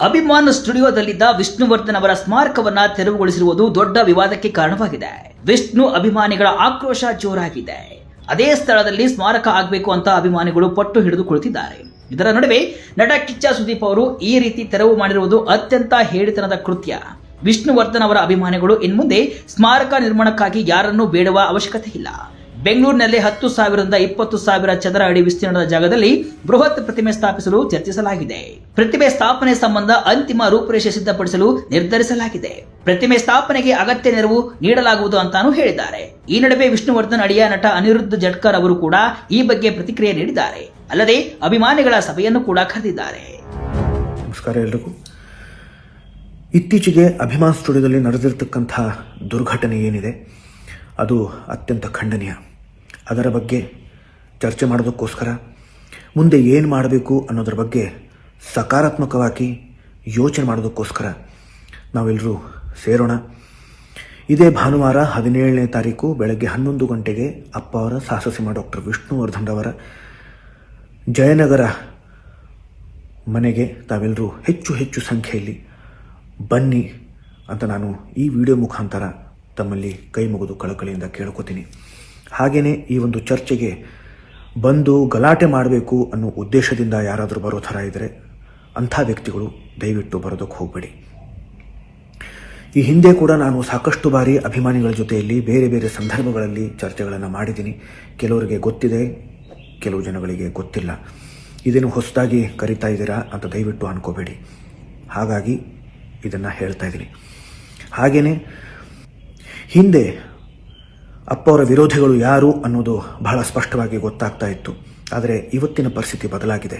ಅಭಿಮಾನ್ ಸ್ಟುಡಿಯೋದಲ್ಲಿದ್ದ ವಿಷ್ಣುವರ್ಧನ್ ಅವರ ಸ್ಮಾರಕವನ್ನ ತೆರವುಗೊಳಿಸಿರುವುದು ದೊಡ್ಡ ವಿವಾದಕ್ಕೆ ಕಾರಣವಾಗಿದೆ. ವಿಷ್ಣು ಅಭಿಮಾನಿಗಳ ಆಕ್ರೋಶ ಜೋರಾಗಿದೆ. ಅದೇ ಸ್ಥಳದಲ್ಲಿ ಸ್ಮಾರಕ ಆಗಬೇಕು ಅಂತ ಅಭಿಮಾನಿಗಳು ಪಟ್ಟು ಹಿಡಿದುಕೊಳ್ಳುತ್ತಿದ್ದಾರೆ. ಇದರ ನಡುವೆ ನಟ ಕಿಚ್ಚ ಸುದೀಪ್ ಅವರು ಈ ರೀತಿ ತೆರವು ಮಾಡಿರುವುದು ಅತ್ಯಂತ ಹೇಳಿತನದ ಕೃತ್ಯ. ವಿಷ್ಣುವರ್ಧನ್ ಅವರ ಅಭಿಮಾನಿಗಳು ಇನ್ಮುಂದೆ ಸ್ಮಾರಕ ನಿರ್ಮಾಣಕ್ಕಾಗಿ ಯಾರನ್ನೂ ಬೇಡುವ ಅವಶ್ಯಕತೆ ಇಲ್ಲ. ಬೆಂಗಳೂರಿನಲ್ಲಿ ಹತ್ತು ಸಾವಿರದಿಂದ ಇಪ್ಪತ್ತು ಸಾವಿರ ಚದರ ಅಡಿ ವಿಸ್ತೀರ್ಣದ ಜಾಗದಲ್ಲಿ ಬೃಹತ್ ಪ್ರತಿಮೆ ಸ್ಥಾಪಿಸಲು ಚರ್ಚಿಸಲಾಗಿದೆ. ಪ್ರತಿಮೆ ಸ್ಥಾಪನೆ ಸಂಬಂಧ ಅಂತಿಮ ರೂಪುರೇಷೆ ಸಿದ್ಧಪಡಿಸಲು ನಿರ್ಧರಿಸಲಾಗಿದೆ. ಪ್ರತಿಮೆ ಸ್ಥಾಪನೆಗೆ ಅಗತ್ಯ ನೆರವು ನೀಡಲಾಗುವುದು ಅಂತಾನೂ ಹೇಳಿದ್ದಾರೆ. ಈ ನಡುವೆ ವಿಷ್ಣುವರ್ಧನ್ ಅಡಿಯ ನಟ ಅನಿರುದ್ಧ ಜಟ್ಕರ್ ಅವರು ಕೂಡ ಈ ಬಗ್ಗೆ ಪ್ರತಿಕ್ರಿಯೆ ನೀಡಿದ್ದಾರೆ. ಅಲ್ಲದೆ ಅಭಿಮಾನಿಗಳ ಸಭೆಯನ್ನು ಕೂಡ ಕರೆದಿದ್ದಾರೆ. ನಮಸ್ಕಾರ ಎಲ್ರಿಗೂ. ಇತ್ತೀಚೆಗೆ ಅಭಿಮಾನ್ ಸ್ಟುಡಿಯೋದಲ್ಲಿ ನಡೆದಿರ್ತಕ್ಕಂಥ ದುರ್ಘಟನೆ ಏನಿದೆ, ಅದು ಅತ್ಯಂತ ಖಂಡನೀಯ. ಅದರ ಬಗ್ಗೆ ಚರ್ಚೆ ಮಾಡೋದಕ್ಕೋಸ್ಕರ ಮುಂದೆ ಏನು ಮಾಡಬೇಕು ಅನ್ನೋದ್ರ ಬಗ್ಗೆ ಸಕಾರಾತ್ಮಕವಾಗಿ ಯೋಚನೆ ಮಾಡೋದಕ್ಕೋಸ್ಕರ ನಾವೆಲ್ಲರೂ ಸೇರೋಣ. ಇದೇ ಭಾನುವಾರ ಹದಿನೇಳನೇ ತಾರೀಕು ಬೆಳಗ್ಗೆ ಹನ್ನೊಂದು ಗಂಟೆಗೆ ಅಪ್ಪ ಅವರ ಸಾಹಸಸಿಂಹ ಡಾಕ್ಟರ್ ವಿಷ್ಣುವರ್ಧನ್ ಅವರ ಜಯನಗರ ಮನೆಗೆ ತಾವೆಲ್ಲರೂ ಹೆಚ್ಚು ಹೆಚ್ಚು ಸಂಖ್ಯೆಯಲ್ಲಿ ಬನ್ನಿ ಅಂತ ನಾನು ಈ ವಿಡಿಯೋ ಮುಖಾಂತರ ತಮ್ಮಲ್ಲಿ ಕೈ ಮುಗಿದು ಕಳಕಳಿಯಿಂದ ಕೇಳ್ಕೊತೀನಿ. ಹಾಗೆಯೇ ಈ ಒಂದು ಚರ್ಚೆಗೆ ಬಂದು ಗಲಾಟೆ ಮಾಡಬೇಕು ಅನ್ನೋ ಉದ್ದೇಶದಿಂದ ಯಾರಾದರೂ ಬರೋ ಥರ ಇದ್ದರೆ ಅಂಥ ವ್ಯಕ್ತಿಗಳು ದಯವಿಟ್ಟು ಬರೋದಕ್ಕೆ ಹೋಗಬೇಡಿ. ಈ ಹಿಂದೆ ಕೂಡ ನಾನು ಸಾಕಷ್ಟು ಬಾರಿ ಅಭಿಮಾನಿಗಳ ಜೊತೆಯಲ್ಲಿ ಬೇರೆ ಬೇರೆ ಸಂದರ್ಭಗಳಲ್ಲಿ ಚರ್ಚೆಗಳನ್ನು ಮಾಡಿದ್ದೀನಿ. ಕೆಲವರಿಗೆ ಗೊತ್ತಿದೆ, ಕೆಲವು ಜನಗಳಿಗೆ ಗೊತ್ತಿಲ್ಲ. ಇದೇನು ಹೊಸದಾಗಿ ಕರಿತಾ ಇದ್ದೀರಾ ಅಂತ ದಯವಿಟ್ಟು ಅನ್ಕೋಬೇಡಿ. ಹಾಗಾಗಿ ಇದನ್ನು ಹೇಳ್ತಾ ಇದ್ದೀನಿ. ಹಾಗೆಯೇ ಹಿಂದೆ ಅಪ್ಪ ಅವರ ವಿರೋಧಿಗಳು ಯಾರು ಅನ್ನೋದು ಬಹಳ ಸ್ಪಷ್ಟವಾಗಿ ಗೊತ್ತಾಗ್ತಾ ಇತ್ತು. ಆದರೆ ಇವತ್ತಿನ ಪರಿಸ್ಥಿತಿ ಬದಲಾಗಿದೆ.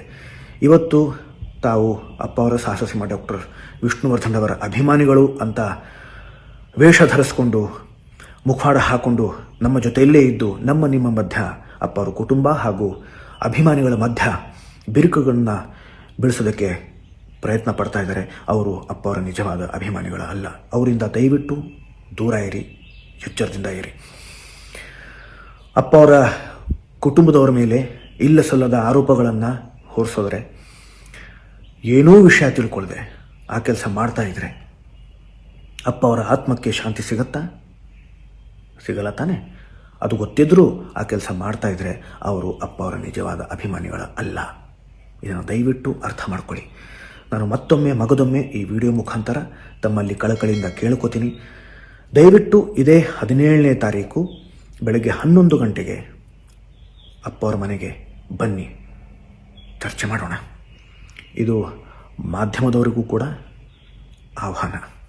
ಇವತ್ತು ತಾವು ಅಪ್ಪ ಅವರ ಸಾಹಸಸಿಂಹ ಡಾಕ್ಟರ್ ವಿಷ್ಣುವರ್ಧನ್ ಅವರ ಅಭಿಮಾನಿಗಳು ಅಂತ ವೇಷ ಧರಿಸ್ಕೊಂಡು, ಮುಖವಾಡ ಹಾಕೊಂಡು ನಮ್ಮ ಜೊತೆಯಲ್ಲೇ ಇದ್ದು ನಮ್ಮ ನಿಮ್ಮ ಮಧ್ಯ ಅಪ್ಪ ಅವರ ಕುಟುಂಬ ಹಾಗೂ ಅಭಿಮಾನಿಗಳ ಮಧ್ಯ ಬಿರುಕುಗಳನ್ನು ಬೆಳೆಸೋದಕ್ಕೆ ಪ್ರಯತ್ನ ಪಡ್ತಾ ಇದ್ದಾರೆ. ಅವರು ಅಪ್ಪ ಅವರ ನಿಜವಾದ ಅಭಿಮಾನಿಗಳ ಅಲ್ಲ. ಅವರಿಂದ ದಯವಿಟ್ಟು ದೂರ ಇರಿ, ಎಚ್ಚರದಿಂದ ಇರಿ. ಅಪ್ಪ ಅವರ ಕುಟುಂಬದವರ ಮೇಲೆ ಇಲ್ಲ ಸಲ್ಲದ ಆರೋಪಗಳನ್ನು ಹೊರಿಸೋದ್ರೆ ಏನೋ ವಿಷಯ ತಿಳ್ಕೊಳ್ದೆ ಆ ಕೆಲಸ ಮಾಡ್ತಾ ಇದ್ರೆ. ಅಪ್ಪ ಅವರ ಆತ್ಮಕ್ಕೆ ಶಾಂತಿ ಸಿಗತ್ತಾ? ಸಿಗಲ್ಲ ತಾನೆ. ಅದು ಗೊತ್ತಿದ್ದರೂ ಆ ಕೆಲಸ ಮಾಡ್ತಾ ಇದ್ರೆ ಅವರು ಅಪ್ಪ ಅವರ ನಿಜವಾದ ಅಭಿಮಾನಿಗಳ ಅಲ್ಲ. ಇದನ್ನು ದಯವಿಟ್ಟು ಅರ್ಥ ಮಾಡ್ಕೊಳ್ಳಿ. ನಾನು ಮತ್ತೊಮ್ಮೆ ಮಗದೊಮ್ಮೆ ಈ ವಿಡಿಯೋ ಮುಖಾಂತರ ತಮ್ಮಲ್ಲಿ ಕಳಕಳಿಯಿಂದ ಕೇಳ್ಕೊತೀನಿ. ದಯವಿಟ್ಟು ಇದೇ ಹದಿನೇಳನೇ ತಾರೀಕು ಬೆಳಗ್ಗೆ ಹನ್ನೊಂದು ಗಂಟೆಗೆ ಅಪ್ಪ ಅವರ ಮನೆಗೆ ಬನ್ನಿ. ಚರ್ಚೆ ಮಾಡೋಣ. ಇದು ಮಾಧ್ಯಮದವರಿಗೂ ಕೂಡ ಆಹ್ವಾನ.